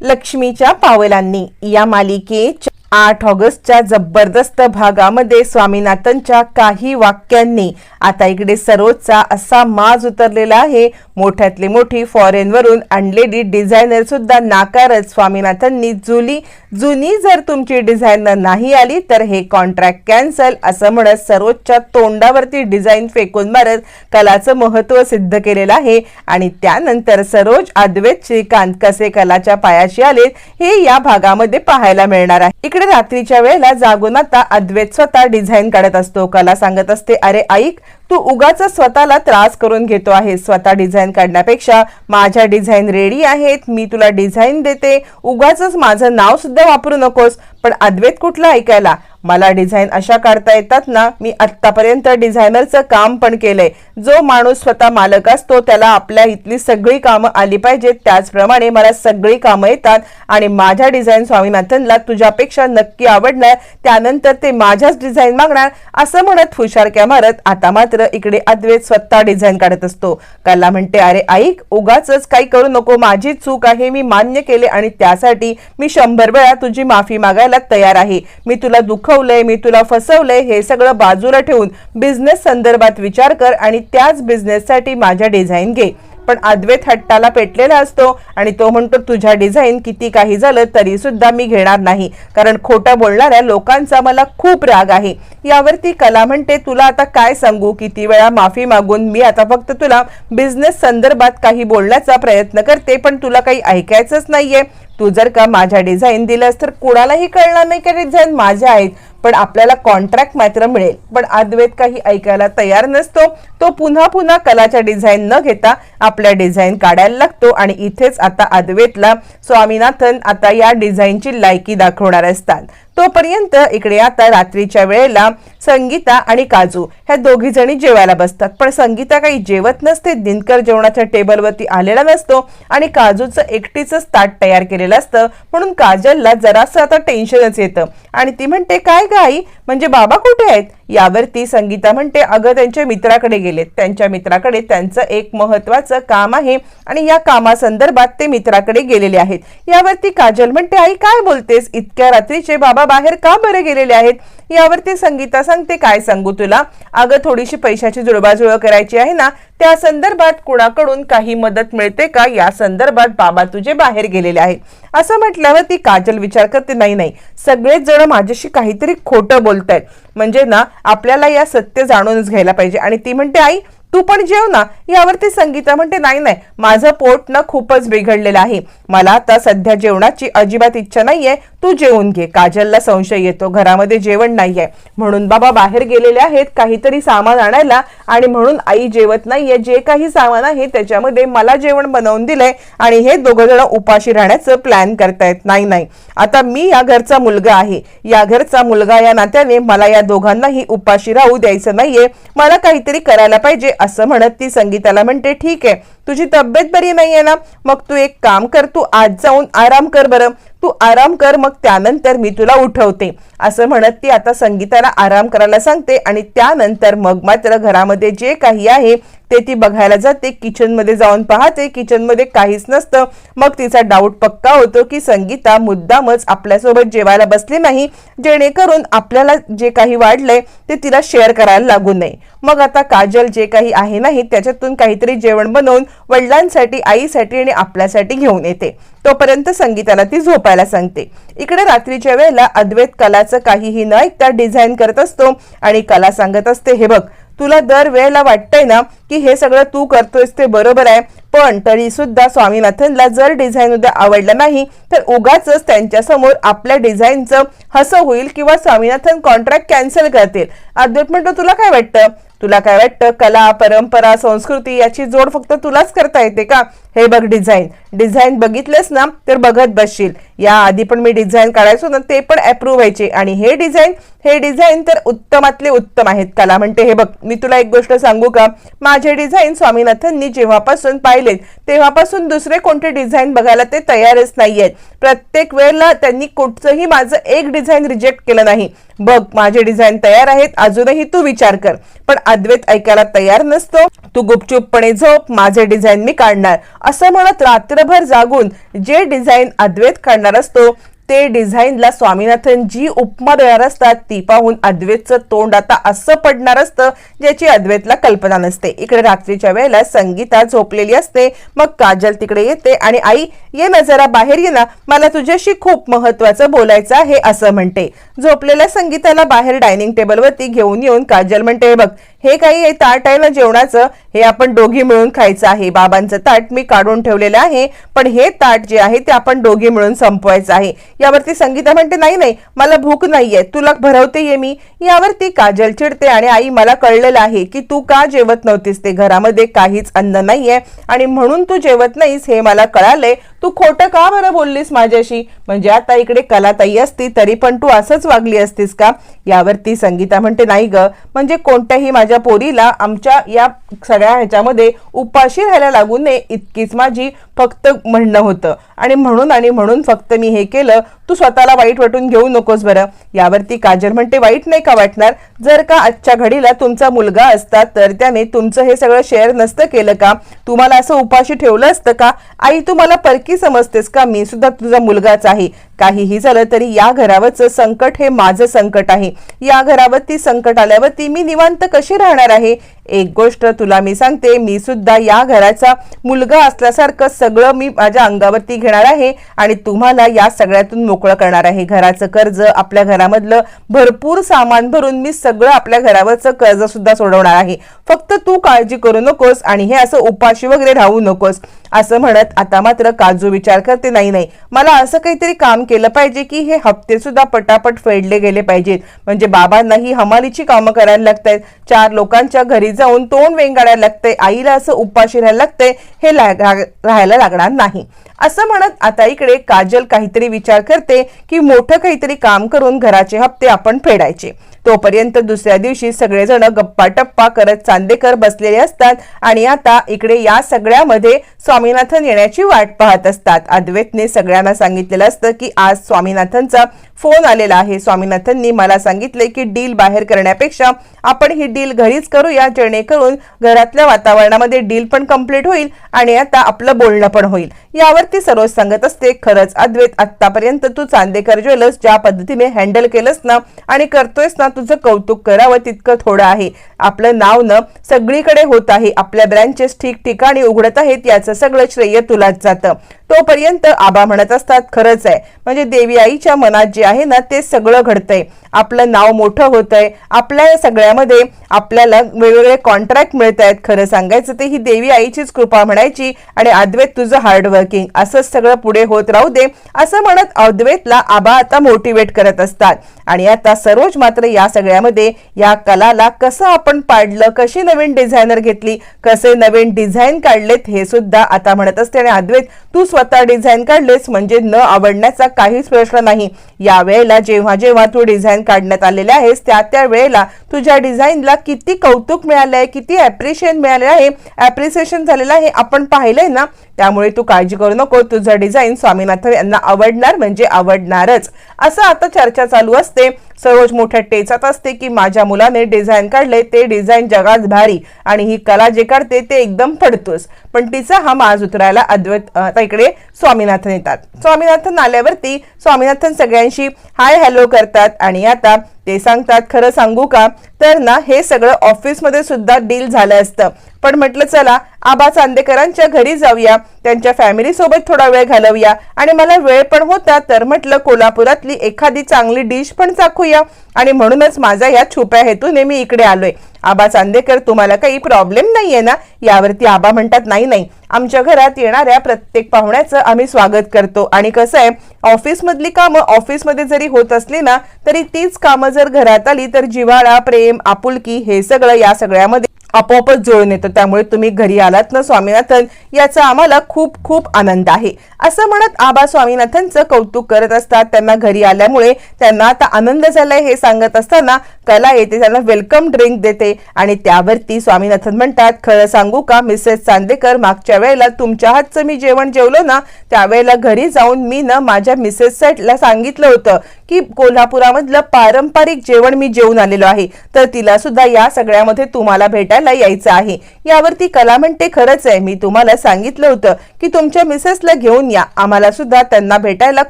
लक्ष्मीच्या पावलांनी. या मालिकेच्या आठ ऑगस्टच्या जबरदस्त भागामध्ये स्वामीनाथनच्या काही वाक्यांनी आता इकडे सरोजचा असा माज उतरलेला आहे. मोठ्यातली मोठी फॉरेनवरून आणलेली डिझायनर सुद्धा नाकारत स्वामीनाथांनी जुली. जुनी जर तुमची डिझायनर नाही आली तर हे कॉन्ट्रॅक्ट कॅन्सल असं म्हणत सरोजच्या तोंडावरती डिझाईन फेकून मारत कलाचं महत्त्व सिद्ध केलेलं आहे. आणि त्यानंतर सरोज अद्वैत श्रीकांत कसे कलाच्या पायाशी आलेत हे या भागामध्ये पाहायला मिळणार आहे. इकडे रात्रीच्या वेळेला जागून आता अद्वैत स्वतः डिझाईन काढत असतो. कला सांगत असते अरे ऐक तू उगाच स्वतःला त्रास करून घेतो आहे. स्वतः डिझाईन काढण्यापेक्षा माझ्या डिझाईन रेडी आहेत मी तुला डिझाईन देते. उगाच माझं नाव सुद्धा वापरू नकोस पण अद्वैत कुठलं ऐकायला? मला डिझाईन अशा काढता येतात ना मी आत्तापर्यंत डिझायनरचं काम पण केलंय. जो माणूस स्वतः मालक असतो त्याला आपल्या इथली सगळी कामं आली पाहिजेत. त्याचप्रमाणे मला सगळी कामं येतात आणि माझ्या डिझाईन स्वामीनाथनला तुझ्यापेक्षा नक्की आवडणार त्यानंतर ते माझ्याच डिझाईन मागणार असं म्हणत फुशारक्या मारत आता मात्र इकडे अद्वैत स्वतः डिझाईन काढत असतो. कला म्हणते अरे ऐक उगाच काही करू नको माझी चूक आहे मी मान्य केले आणि त्यासाठी मी शंभर वेळा तुझी माफी मागायला तयार आहे. मी तुला दुःख दुखवलंय मी तुला फसवलंय हे सगळं बाजूला ठेवून बिझनेस संदर्भात विचार कर आणि त्याच बिझनेससाठी माझ्या डिझाईन घे. पण अद्वैत हट्टाला पेटलेला असतो आणि तो म्हणतो तुझ्या डिझाईन किती काही झालं तरी सुद्धा मी घेणार नाही. कारण खोटं बोलणाऱ्या लोकांचा मला खूप राग आहे. यावरती कला म्हणते तुला आता काय सांगू? किती वेळा माफी मागून मी आता फक्त तुला बिझनेस संदर्भात काही बोलण्याचा प्रयत्न करते पण तुला काही ऐकायचंच नाहीये. तू जर का माझ्या डिझाईन दिलंस तर कुणालाही कळणार नाही का डिझाईन माझ्या आहेत. पण आपल्याला कॉन्ट्रॅक्ट मात्र मिळेल. पण अद्वैत काही ऐकायला तयार नसतो. तो पुन्हा पुन्हा कलाच्या डिझाईन न घेता आपल्या डिझाईन काढायला लागतो. आणि इथेच आता अद्वैतला स्वामीनाथन आता या डिझाईनची लायकी दाखवणार असतात. तोपर्यंत इकडे आता रात्रीच्या वेळेला संगीता आणि काजू ह्या दोघी जणी जेवायला बसतात. पण संगीता काही जेवत नसते दिनकर जेवणाच्या टेबलवरती आलेला नसतो आणि काजूचं एकटीचंच ताट तयार केलेलं असतं. म्हणून काजलला जरासं आता टेन्शनच येतं. आणि ती म्हणते काय गाई? म्हणजे बाबा कुठे आहेत? यावरती संगीता म्हणते अगं त्यांच्या मित्राकडे गेलेत. त्यांच्या मित्राकडे त्यांचं एक महत्वाचं काम आहे आणि या कामासंदर्भात ते मित्राकडे गेलेले आहेत. यावरती काजल म्हणते आई काय बोलतेस? इतक्या रात्रीचे बाबा बाहेर का बरे गेलेले आहेत? यावरती संगीता सांगते काय सांगू तुला? अगं थोडीशी पैशाची जुळवाजुळव करायची आहे ना त्या संदर्भात कुणाकडून काही मदत मिळते का? या संदर्भात बाबा तुझे बाहेर गेलेले आहेत. असं म्हटल्यावर ती काजल विचार करते नाही नाही. सगळेच जण माझ्याशी काहीतरी खोटं बोलत आहेत म्हणजे ना आपल्याला या सत्य जाणूनच घ्यायला पाहिजे. आणि ती म्हणते आई तू पण जेव ना. यावरती संगीता म्हणते नाही नाही माझं पोट ना खूपच बिघडलेलं आहे. मला आता सध्या जेवणाची अजिबात इच्छा नाहीये. तू जेवून घे. काजलला संशय येतो. घरामध्ये जेवण नाहीये. म्हणून बाबा बाहेर गेलेले आहेत. काहीतरी सामान आणायला आणि म्हणून आई जेवत नाहीये. जे काही सामान आहे त्याच्यामध्ये मला जेवण बनवून दिलंय आणि हे दोघं जण उपाशी राहण्याचं प्लॅन करतायत. नाही नाही. आता मी या घरचा मुलगा आहे. या घरचा मुलगा या नात्याने मला या दोघांनाही उपाशी राहू द्यायचं नाहीये. मला काहीतरी करायला पाहिजे असं म्हणत ती संगीताला म्हणते ठीक आहे. तुझी तब्येत बरी नाहीये ना? मग तू एक काम कर तू आज जाऊन आराम कर बरं. तू आराम कर मग त्यानंतर मी तुला उठवते. असं म्हणत ती आता संगीताला आराम करायला सांगते आणि त्यानंतर मग मात्र घरामध्ये जे काही आहे ते ती बघायला जाते. किचनमध्ये जाऊन पाहते. किचनमध्ये काहीच नसतं. मग तिचा डाऊट पक्का होतो की संगीता मुद्दामच आपल्यासोबत जेवायला बसली नाही. जेणेकरून आपल्याला जे काही वाढलंय ते तिला शेअर करायला लागू नये. मग आता काजल जे काही आहे नाही त्याच्यातून काहीतरी जेवण बनवून वडिलांसाठी आईसाठी आणि आपल्यासाठी घेऊन येते. तोपर्यंत संगीताला ती झोपायला सांगते. इकडे रात्रीच्या वेळेला अद्वैत कलाचं काहीही न ऐकता डिझाईन करत असतो आणि कला सांगत असते. हे बघ तुला दर वेळेला वाटतंय ना की हे सगळं तू करतोयस ते बरोबर आहे. पण तरी सुद्धा स्वामीनाथनला जर डिझाईन उद्या आवडलं नाही तर उगाच त्यांच्यासमोर आपल्या डिझाईनचं हसं होईल किंवा स्वामीनाथन कॉन्ट्रॅक्ट कॅन्सल करतील. अद्वैत म्हणतो तुला काय वाटतं? तुला काय वाटतं? कला परंपरा संस्कृती याची जोड फक्त तुलाच करता येते का? हे बघ डिझाईन डिझाईन बघितलंस ना तर बघत बसशील. या आधी पण मी डिझाईन काढायचो ना ते पण अप्रूव्ह व्हायचे. आणि हे डिझाईन हे डिझाईन तर उत्तमातले उत्तम आहेत. कला म्हणते हे बघ मी तुला एक गोष्ट सांगू का? माझे डिझाईन स्वामीनाथननी जेव्हापासून पाहिलेत तेव्हापासून दुसरे कोणते डिझाईन बघायला ते तयारच नाहीयेत. प्रत्येक वेळेला त्यांनी कुठचंही माझं एक डिझाईन रिजेक्ट केलं नाही. बघ माझे डिझाईन तयार आहेत अजूनही तू विचार कर. पण अद्वैत ऐकायला तयार नसतो. तू गुपचूपपणे झोप माझे डिझाईन मी काढणार. असं म्हणत रात्रभर जागून जे डिझाईन अद्वैत काढणार असतो ते डिझाईनला स्वामीनाथन जी उपमा देणार असतात ती पाहून अद्वैतचं तोंड आता असं पडणार असतं ज्याची अद्वैतला कल्पना नसते. इकडे रात्रीच्या वेळेला संगीता झोपलेली असते मग काजल तिकडे येते आणि आई ये ना जरा बाहेर ये ना मला तुझ्याशी खूप महत्वाचं बोलायचं आहे असं म्हणते. झोपलेल्या संगीताला बाहेर डायनिंग टेबलवरती घेऊन येऊन काजल म्हणते बघ हे काही हे ताट आहे ना जेवणाचं? हे आपण दोघी मिळून खायचं आहे. बाबांचं ताट मी काढून ठेवलेलं आहे पण हे ताट जे आहे ते आपण दोघी मिळून संपवायचं आहे. यावरती संगीता म्हणते नाही नाही मला भूक नाहीये तुला भरवते ये मी. यावरती काजल चिडते आणि आई मला कळलेलं आहे की तू का जेवत नव्हतीस? ते घरामध्ये काहीच अन्न नाहीये आणि म्हणून तू जेवत नाहीस हे मला कळालंय तू खोटं का बरं बोललीस माझ्याशी? म्हणजे आता इकडे कलाताई असती तरी पण तू असंच वागली असतीस का? यावरती संगीता म्हणते नाही ग. म्हणजे कोणत्याही माझ्या पोरीला आमच्या या सगळ्या ह्याच्यामध्ये उपाशी राहायला लागू नये. इतकीच माझी फक्त म्हणणं होतं. आणि म्हणून आणि म्हणून फक्त मी हे केलं तू स्वतःला वाईट वाटून घेऊ नकोस बरं. यावरती काजल म्हणते वाईट नाही का वाटणार? जर का आजच्या घडीला तुमचा मुलगा असता तर त्याने तुमचं हे सगळं शेअर नसतं केलं का? तुम्हाला असं उपाशी ठेवलं असतं का? आई तू मला परकी समजतेस का? मी सुद्धा तुझा मुलगाच आहे. काहीही झालं तरी या घरावरचं संकट हे माझं संकट आहे. या घरावरती संकट आल्यावरती मी निवांत कशी राहणार आहे? एक गोष्ट तुला मी सांगते मी सुद्धा या घराचा मुलगा असल्यासारखं सगळं मी माझ्या अंगावरती घेणार आहे आणि तुम्हाला या सगळ्यातून मोकळं करणार आहे. घराचं कर्ज आपल्या घरामधलं भरपूर सामान भरून मी सगळं आपल्या घरावरचं कर्ज सुद्धा सोडवणार आहे. फक्त तू काळजी करू नकोस आणि हे असं उपाशी वगैरे राहू नकोस. असं म्हणत आता मात्र काजू विचार करते नाही नाही मला असं काहीतरी काम केलं पाहिजे की हे हप्ते सुद्धा पटापट फेडले गेले पाहिजेत. म्हणजे बाबांना ही हमालीची कामं करायला लागतायत चार लोकांच्या घरी जाऊन तोंड वेंगाडायला लागतंय. आईला असं उपाशी राहायला लागतंय. हे राहायला लागणार नाही. असं म्हणत आता इकडे काजल काहीतरी विचार करते की मोठं काहीतरी काम करून घराचे हप्ते आपण फेडायचे. तोपर्यंत दुसऱ्या दिवशी सगळेजण गप्पा टप्पा करत चांदेकर बसलेले असतात आणि आता इकडे या सगळ्यामध्ये स्वामीनाथन येण्याची वाट पाहत असतात. अद्वैतने सगळ्यांना सांगितलेलं असतं की आज स्वामीनाथनचा फोन आलेला आहे. स्वामीनाथननी मला सांगितले की डील बाहेर करण्यापेक्षा आपण ही डील घरीच करूया जेणेकरून घरातल्या वातावरणामध्ये डील पण कंप्लीट होईल आणि आता आपलं बोलणं पण होईल. यावरती सरोज सांगत असते खरंच अद्वैत आतापर्यंत तू चांदेकर ज्वेलर्स ज्या पद्धतीने हँडल केलंस ना आणि करतोयस ना तुझं कौतुक करावं तितकं थोडं आहे. आपलं नाव न सगळीकडे होत आहे. आपल्या ब्रँचेस ठिकठिकाणी उघडत आहेत. याचं सगळं श्रेय तुलाच जातं. तोपर्यंत आबा म्हणत असतात खरंच आहे. म्हणजे देवी आईच्या मनात जे आहे ना ते सगळं घडतंय. आपलं नाव मोठं होतंय. आपल्या या सगळ्यामध्ये आपल्याला वेगवेगळे कॉन्ट्रॅक्ट मिळत आहेत खरं सांगायचं ते ही देवी आईचीच कृपा म्हणायची आणि अद्वैत तुझं हार्डवर्किंग असंच सगळं पुढे होत राहू दे. असं म्हणत अद्वैतला आबा आता मोटिवेट करत असतात. आणि आता सरोज मात्र या सगळ्यामध्ये या कलाला कसं आपण पाडलं कशी नवीन डिझायनर घेतली कसे नवीन डिझाईन काढलेत हे सुद्धा आता म्हणत असते. आणि अद्वैत तू स्वतः डिझाईन काढलेस म्हणजे न आवडण्याचा काहीच प्रश्न नाही. यावेळेला जेव्हा जेव्हा तू डिझाईन काढण्यात आलेले आहेस त्या त्या वेळेला तुझ्या डिझाईनला किती कौतुक मिळालं आहे किती ॲप्रिशिएशन मिळाले आहे ॲप्रिसिएशन झालेलं आहे. आपण पाहिलंय ना त्यामुळे तू काळजी करू नको. तुझं डिझाईन स्वामीनाथन यांना आवडणार म्हणजे आवडणारच. असं आता चर्चा चालू असते. सरोज मोठ्या टेचात असते की माझ्या मुलाने डिझाईन काढले ते डिझाईन जगात भारी आणि ही कला जे काढते ते एकदम पडतोस पण तिचा हा माज उतरायला अद्वैत आता इकडे स्वामीनाथन येतात. स्वामीनाथन आल्यावरती स्वामीनाथन सगळ्यांशी हाय हॅलो करतात आणि आता ते सांगतात खरं सांगू का? तर ना हे सगळं ऑफिसमध्ये सुद्धा डील झालं असतं. पण म्हटलं चला आबा चांदेकरांच्या घरी जाऊया त्यांच्या फॅमिली सोबत थोडा वेळ घालवूया. आणि मला वेळ पण होता तर म्हटलं कोल्हापुरातली एखादी चांगली डिश पण चाखूया. आणि म्हणूनच माझा या छुप्या हेतूने मी इकडे आलोय. आबा चांदेकर तुम्हाला काही प्रॉब्लेम नाहीये ना? यावरती आबा म्हणतात नाही नाही. आमच्या घरात येणाऱ्या प्रत्येक पाहुण्याचं आम्ही स्वागत करतो. आणि कसं आहे ऑफिसमधली कामं ऑफिसमध्ये जरी होत असली ना तरी तीच कामं जर घरात आली तर जिव्हाळा प्रेम आपुलकी हे सगळं या सगळ्यामध्ये आपोआपच जुळून येतं. त्यामुळे तुम्ही घरी आलात ना स्वामीनाथन? याचा आम्हाला खूप खूप आनंद आहे. असं म्हणत आबा स्वामीनाथनचं कौतुक करत असतात. त्यांना घरी आल्यामुळे त्यांना आता आनंद झालाय हे सांगत असताना कला येते. त्यांना वेलकम ड्रिंक देते. आणि त्यावरती स्वामीनाथन म्हणतात खरं सांगू का मिसेस चांदेकर मागच्या वेळेला तुमच्या हातचं मी जेवण जेवलो ना त्यावेळेला घरी जाऊन मी ना माझ्या मिसेस सेटला सांगितलं होतं की कोल्हापुरामधलं पारंपरिक जेवण मी जेवून आलेलो आहे. तर तिला सुद्धा या सगळ्यामध्ये तुम्हाला भेटायला भेटायला यायचं आहे. यावरती कला म्हणते खरंच आहे. मी तुम्हाला सांगितलं होतं की तुमच्या मिसेसला घेऊन या. आम्हाला सुद्धा त्यांना भेटायला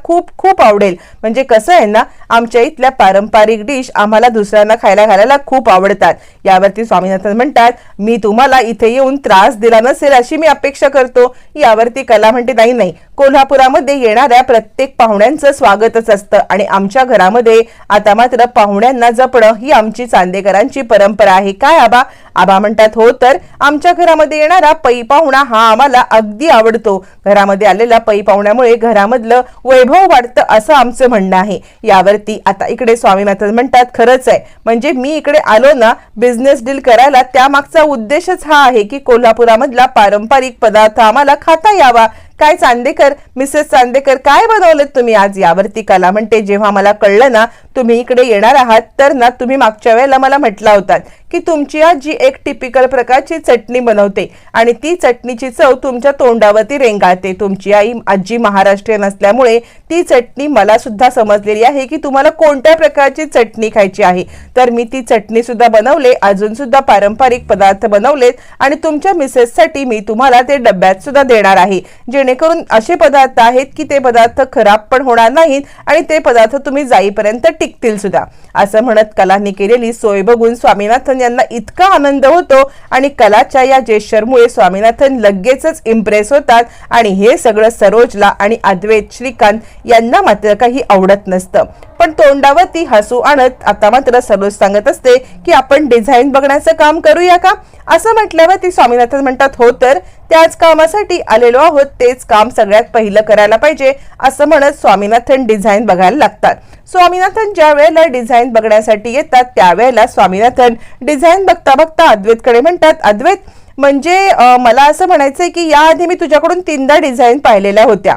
खूप खूप आवडेल. म्हणजे कसं आहे ना आमच्या इथल्या पारंपरिक डिश आम्हाला दुसऱ्यांना खायला घालायला खूप आवडतात. यावरती स्वामीनाथन म्हणतात मी तुम्हाला इथे येऊन त्रास दिला नसेल अशी मी अपेक्षा करतो. यावरती कला म्हणते नाही नाही. कोल्हापुरामध्ये येणाऱ्या प्रत्येक पाहुण्यांचं स्वागतच असतं आणि आमच्या घरामध्ये आता मात्र पाहुण्यांना जपणं ही आमची चांदेकरांची परंपरा आहे. काय आबा? आबा म्हणतात हो तर आमच्या घरामध्ये येणारा पै पाहुणा हा आम्हाला अगदी आवडतो. घरामध्ये आलेल्या पै पाहुण्यामुळे घरामधलं वैभव वाढतं असं आमचं म्हणणं आहे. यावरती आता इकडे स्वामी स्वामीनाथन म्हणतात खरंच आहे. म्हणजे मी इकडे आलो ना बिझनेस डील करायला त्यामागचा उद्देशच हा आहे की कोल्हापुरामधला पारंपरिक पदार्थ आम्हाला खाता यावा. काय चांदेकर मिसेस चांदेकर काय बनवलं तुम्ही आज? यावरती कला म्हणते जेव्हा मला कळलं ना तुम्ही इकडे येणार आहात तर ना तुम्ही मागच्या वेळेला मला म्हटला होतात की तुमची आजी एक टिपिकल प्रकारची चटणी बनवते आणि ती चटणीची चव तुमच्या तोंडावरती रेंगाळते. तुमची आई आजी महाराष्ट्रीयन असल्यामुळे ती चटणी मला सुद्धा समजलेली आहे की तुम्हाला कोणत्या प्रकारची चटणी खायची आहे. तर मी ती चटणी सुद्धा बनवले अजून सुद्धा पारंपरिक पदार्थ बनवलेत आणि तुमच्या मिसेससाठी मी तुम्हाला ते डब्यात सुद्धा देणार आहे. जेणेकरून असे पदार्थ आहेत की ते पदार्थ खराब पण होणार नाहीत आणि ते पदार्थ तुम्ही जाईपर्यंत टिकतील सुद्धा. असं म्हणत कलांनी केलेली सोय बघून स्वामीनाथन यांना इतका आनंद होतो आणि कलाच्या या जेश्वरमुळे स्वामीनाथन लगेचच इम्प्रेस होतात आणि हे सगळं सरोजला आणि अद्वैत श्रीकांत यांना मात्र काही आवडत नसतं. पण तोंडावरती हसू आणत आता मात्र सरोज सांगत असते की आपण डिझाईन बघण्याचं काम करूया का? असं म्हटल्यावर ती स्वामीनाथन म्हणतात हो तर त्याच कामासाठी आलेलो आहोत तेच काम सगळ्यात पहिलं करायला पाहिजे असं म्हणत स्वामीनाथन डिझाईन बघायला लागतात. स्वामीनाथन ज्या वेळेला डिझाईन बघण्यासाठी येतात त्यावेळेला स्वामीनाथन डिझाईन बघता बघता अद्वैतकडे म्हणतात अद्वैत म्हणजे मला असं म्हणायचंय की याआधी मी तुझ्याकडून तीनदा डिझाईन पाहिलेल्या होत्या.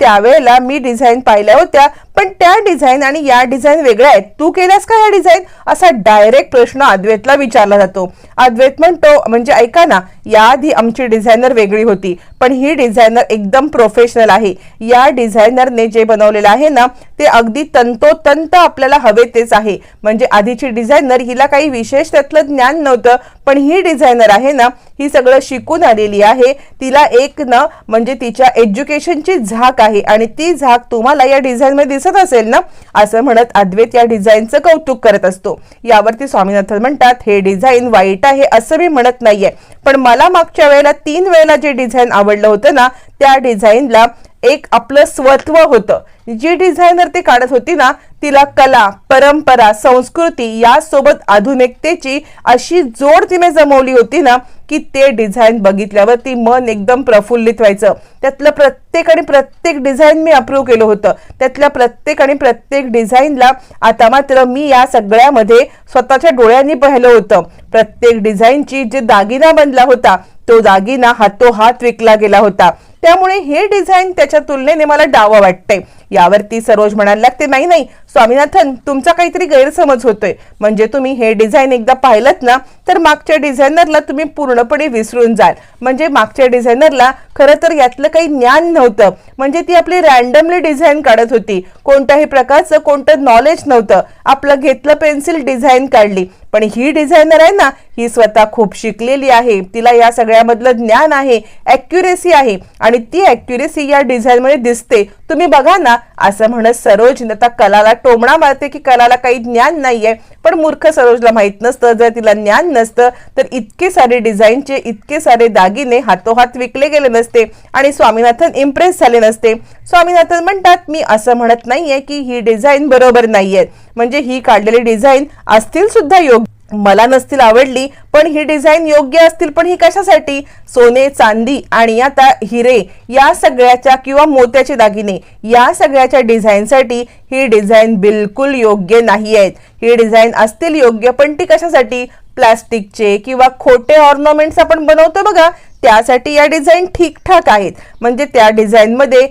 त्यावेळेला मी डिझाईन पाहिल्या होत्या पण त्या डिझाईन आणि या डिझाईन वेगळ्या आहेत. तू केल्यास का या डिझाईन? असा डायरेक्ट प्रश्न अद्वैतला विचारला जातो. अद्वैत म्हणतो म्हणजे ऐका ना याआधी आमची डिझायनर वेगळी होती पण ही डिझायनर एकदम प्रोफेशनल आहे. या डिझायनरने जे बनवलेलं आहे ना ते अगदी तंतोतंत आपल्याला हवे तेच आहे. म्हणजे आधीची डिझायनर हिला काही विशेष त्यातलं ज्ञान नव्हतं पण ही डिझायनर आहे ना ही सगळं शिकून आलेली आहे. तिला एक ना म्हणजे तिच्या एज्युकेशनची झाक आहे आणि ती झाक तुम्हाला या डिझाईनमध्ये दिसत दिसत असेल ना असं म्हणत अद्वैत या डिझाईनचं कौतुक करत असतो. यावरती स्वामीनाथन म्हणतात हे डिझाईन वाईट आहे असं मी म्हणत नाहीये. पण मला मागच्या वेळेला तीन वेळेला जे डिझाईन आवडलं होतं ना त्या डिझाईनला एक आपलं स्वत्व होतं. जी डिझायनर ते काढत होती ना तिला कला परंपरा संस्कृती यासोबत आधुनिकतेची अशी जोड तिने जमवली होती ना की ते डिझाईन बघितल्यावर ती मन एकदम प्रफुल्लित व्हायचं. त्यातलं प्रत्येक आणि प्रत्येक डिझाईन मी अप्रूव्ह केलं होतं. त्यातल्या प्रत्येक आणि प्रत्येक डिझाईनला आता मात्र मी या सगळ्यामध्ये स्वतःच्या डोळ्यांनी पाहिलं होतं. प्रत्येक डिझाईनची जे दागिना बनला होता तो दागिना हातोहात विकला गेला होता. त्यामुळे हे डिझाईन त्याच्या तुलनेने मला डावं वाटतंय. यावरती सरोज म्हणायला लागते नाही नाही स्वामीनाथन तुमचा काहीतरी गैरसमज होतोय. म्हणजे तुम्ही हे डिझाईन एकदा पाहिलं ना तर मागच्या डिझायनरला तुम्ही पूर्णपणे विसरून जाल. म्हणजे मागच्या डिझायनरला खरं तर यातलं काही ज्ञान नव्हतं. म्हणजे ती आपली रॅन्डमली डिझाईन काढत होती. कोणत्याही प्रकारचं कोणतं नॉलेज नव्हतं. आपलं घेतलं पेन्सिल डिझाईन काढली. पण ही डिझायनर आहे ना ही स्वतः खूप शिकलेली आहे. तिला या सगळ्यामधलं ज्ञान आहे ॲक्युरेसी आहे. आणि ती ॲक्युरेसी या डिझाईनमध्ये दिसते. तुम्ही बघा ना असं म्हणत सरोज आता कलाला टोमणा मारते की कलाला काही ज्ञान नाहीये. पण मूर्ख सरोजला माहीत नसतं जर तिला ज्ञान नसतं तर इतके सारे डिझाईनचे इतके सारे दागिने हातोहात विकले गेले नसते आणि स्वामीनाथन इम्प्रेस झाले नसते. स्वामीनाथन म्हणतात मी असं म्हणत नाहीये की ही डिझाईन बरोबर नाहीये. म्हणजे ही काढलेली डिझाईन असतील सुद्धा योग्य. मला नसतील आवडली पण ही डिझाईन योग्य असतील पण ही कशासाठी? सोने चांदी आणि आता हिरे या सगळ्याच्या किंवा मोत्याचे दागिने या सगळ्याच्या डिझाईनसाठी ही डिझाईन बिलकुल योग्य नाही आहेत. ही डिझाईन असतील योग्य पण ती कशासाठी? प्लास्टिकचे किंवा खोटे ऑर्नामेंट्स आपण बनवतो बघा. त्यासाठी या डिझाईन ठीकठाक आहेत. म्हणजे त्या डिझाईनमध्ये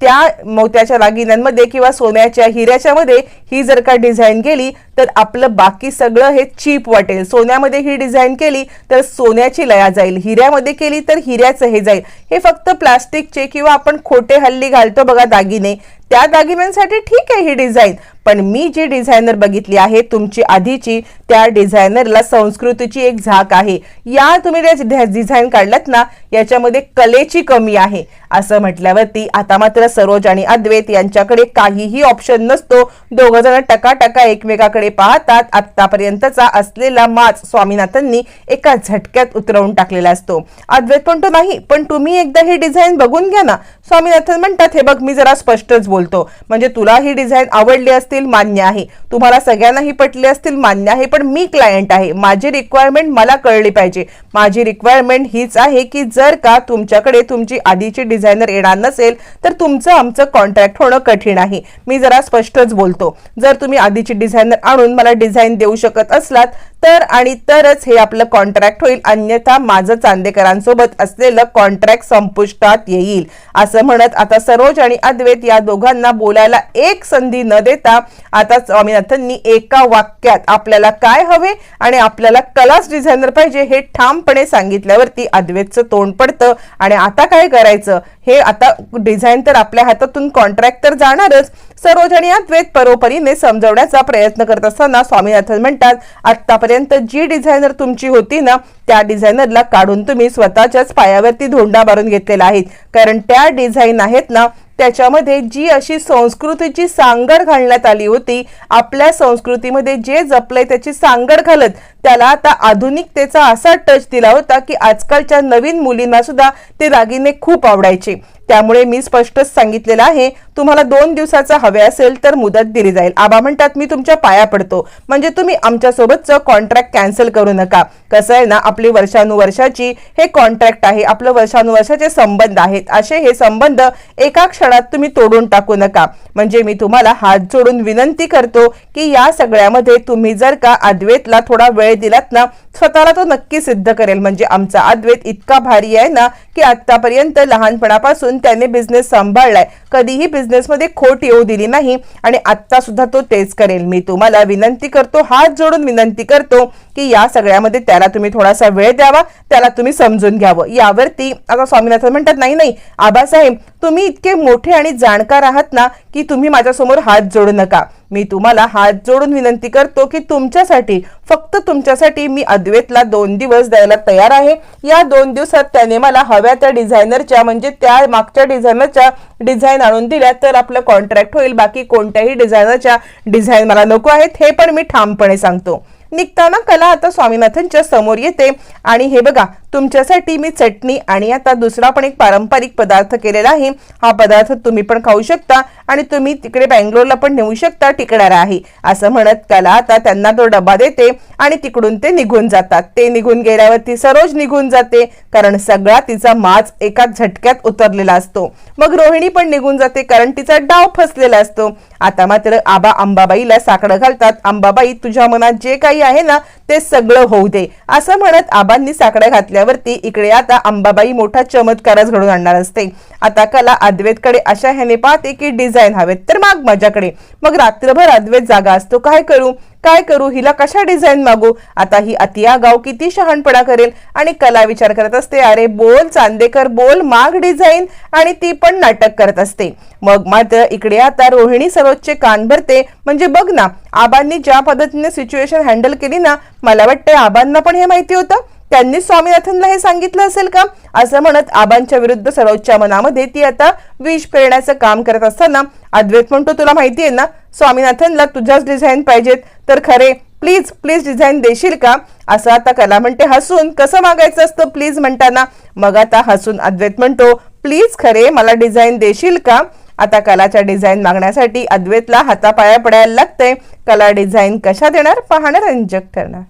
त्या मोत्याच्या दागिन्यांमध्ये किंवा सोन्याच्या हिऱ्याच्यामध्ये ही जर का डिझाईन गेली तर आपलं बाकी सगळं हे चीप वाटेल. सोन्यामध्ये ही डिझाईन केली तर सोन्याची लया जाईल. हिऱ्यामध्ये केली तर हिऱ्याचं हे जाईल. हे फक्त प्लास्टिकचे किंवा आपण खोटे हल्ली घालतो बघा दागिने. त्या दागिन्यांसाठी ठीक आहे ही डिझाईन. पण मी जी डिझायनर बघितली आहे तुमची आधीची त्या डिझायनरला संस्कृतीची एक झाक आहे. या तुम्ही डिझाईन काढलात ना याच्यामध्ये कलेची कमी आहे. असं म्हटल्यावरती आता मात्र सरोज आणि अद्वैत यांच्याकडे काहीही ऑप्शन नसतो. दोघं जण टकाटका एकमेकाकडे पाहतात. आतापर्यंतचा असलेला माच स्वामीनाथननी एका झटक्यात उतरवून टाकलेला असतो. अद्वैत म्हणतो नाही पण तुम्ही एकदा ही डिझाईन बघून घ्या ना. स्वामीनाथन म्हणतात हे बघ मी जरा स्पष्टच बोलतो. म्हणजे तुला ही डिझाईन आवडली असतील मान्य आहे. तुम्हाला सगळ्यांनाही पटली असतील मान्य आहे पण मी क्लायंट आहे. माझी रिक्वायरमेंट मला कळली पाहिजे. माझी रिक्वायरमेंट हीच आहे की जर का तुमच्याकडे तुमची आधीची डिझायनर येणार नसेल तर तुमचं आमचं कॉन्ट्रॅक्ट होणं कठीण आहे. मी जरा स्पष्टच बोलतो. जर तुम्ही आधीची डिझायनर आणून मला डिझाईन देऊ शकत असलात तर आणि तरच हे आपलं कॉन्ट्रॅक्ट होईल. अन्यथा माझं चांदेकरांसोबत असलेलं कॉन्ट्रॅक्ट संपुष्टात येईल. असं म्हणत आता सरोज आणि अद्वैत या दोघांना बोलायला एक संधी न देता आता स्वामीनाथननी एका वाक्यात आपल्याला काय हवे आणि आपल्याला कलाच डिझायनर पाहिजे हे ठामपणे सांगितल्यावरती अद्वैतचं तोंड पडतं. आणि आता काय करायचं? हे आता डिझाईन तर आपल्या हातातून कॉन्ट्रॅक्ट तर जाणारच. सरोज आणि अद्वैत परोपरीने समजवण्याचा प्रयत्न करत असताना स्वामीनाथन म्हणतात आतापर्यंत जी डिझायनर तुमची होती ना त्या डिझायनरला काढून तुम्ही स्वतःच्याच पायावरती धोंडा मारून घेतलेला आहे. कारण त्या डिझाईन आहेत ना त्याच्यामध्ये जी अशी संस्कृतीची सांगड घालण्यात आली होती आपल्या संस्कृतीमध्ये जे जपलंय त्याची सांगड घालत त्याला आता आधुनिकतेचा असा टच दिला होता की आजकालच्या नवीन मुलींना सुद्धा ते दागिने खूप आवडायचे. त्यामुळे मी स्पष्टच सांगितलेलं आहे. तुम्हाला दोन दिवसाचा हवे असेल तर मुदत दिली जाईल. आबा म्हणतात मी तुमच्या पाया पडतो. म्हणजे तुम्ही आमच्यासोबतचं कॉन्ट्रॅक्ट कॅन्सल करू नका. कसं आहे ना आपली वर्षानुवर्षाची हे कॉन्ट्रॅक्ट आहे आपलं वर्षानुवर्षाचे संबंध आहेत. असे हे संबंध एका क्षणात तुम्ही तोडून टाकू नका. म्हणजे मी तुम्हाला हात जोडून विनंती करतो की या सगळ्यामध्ये तुम्ही जर का अद्वैतला थोडा वेळ दिलात ना स्वतःला तो नक्की सिद्ध करेल. म्हणजे आमचा अद्वैत इतका भारी आहे ना की आतापर्यंत लहानपणापासून त्याने बिझनेस सांभाळलाय. कधीही बिझनेसमध्ये खोट येऊ दिली नाही. आणि आत्ता सुद्धा तो तेच करेल. मी तुम्हाला विनंती करतो हात जोडून विनंती करतो की या सगळ्यामध्ये त्याला तुम्ही थोडासा वेळ द्यावा त्याला तुम्ही समजून घ्यावं. यावरती आता स्वामीनाथन म्हणतात नाही नाही आबासाहेब तुम्ही इतके मोठे आणि जाणकार आहात ना की तुम्ही माझ्यासमोर हात जोडू नका. मी तुम्हाला हात जोडून विनंती करतो की तुमच्यासाठी फक्त तुमच्यासाठी मी अद्वैतला दोन दिवस द्यायला तयार आहे. या दोन दिवसात त्याने मला हव्या त्या डिझायनरच्या म्हणजे त्या मागच्या डिझायनरच्या डिझाईन आणून दिल्या तर आपलं कॉन्ट्रॅक्ट होईल. बाकी कोणत्याही डिझायनरच्या डिझाईन मला नको आहेत हे पण मी ठामपणे सांगतो. निघताना कला आता स्वामीनाथनच्या समोर येते. आणि हे बघा तुमच्यासाठी मी चटणी आणि आता दुसरा पण एक पारंपरिक पदार्थ केलेला आहे. हा पदार्थ तुम्ही पण खाऊ शकता आणि तुम्ही तिकडे बँगलोरला पण नेऊ शकता टिकणार आहे. असं म्हणत कला आता त्यांना तो डबा देते आणि तिकडून ते निघून जातात. ते निघून गेल्यावर ती सरोज निघून जाते कारण सगळा तिचा माज एका झटक्यात उतरलेला असतो. मग रोहिणी पण निघून जाते कारण तिचा डाव फसलेला असतो. आता मात्र आबा अंबाबाईला साकडं घालतात. अंबाबाई तुझ्या मनात जे काही आहे ना ते सगळं होऊ दे. असं म्हणत आबांनी साकड्या घातल्यावरती इकडे आता अंबाबाई मोठा चमत्कारच घडून आणणार असते. आता कला अद्वैतकडे अशा ह्याने पाहते की डिझाईन हवेत. तर माग माझ्याकडे. मग रात्रभर अद्वैत जागा असतो. काय करू? काय करू? हिला कशा डिझाईन मागू? आता ही अतिया गाव किती शहाणपणा करेल? आणि कला विचार करत असते अरे बोल चांदेकर बोल माग डिझाईन आणि ती पण नाटक करत असते. मग मात्र इकडे आता रोहिणी सरोजचे कान भरते. म्हणजे बघ ना आबांनी ज्या पद्धतीने सिच्युएशन हँडल केली ना मला वाटतं आबांना पण हे माहिती होतं. त्यांनी स्वामीनाथनला हे सांगितलं असेल का? असं म्हणत आबांच्या विरुद्ध सरोजच्या मनामध्ये ती आता विष पेरण्याचं काम करत असताना अद्वैत म्हणतो तुला माहिती आहे ना स्वामीनाथनला तुझ्याच डिझाईन पाहिजेत. तर खरे प्लीज प्लीज डिझाईन देशील का? असं आता कला म्हणते. हसून कसं मागायचं असतं प्लीज म्हणताना? मग आता हसून अद्वैत म्हणतो प्लीज खरे मला डिझाईन देशील का? आता कलाच्या डिझाईन मागण्यासाठी अद्वैतला हातापाया पडायला लागतंय. कला डिझाईन कशा देणार? पाहणं रंजक ठरणार.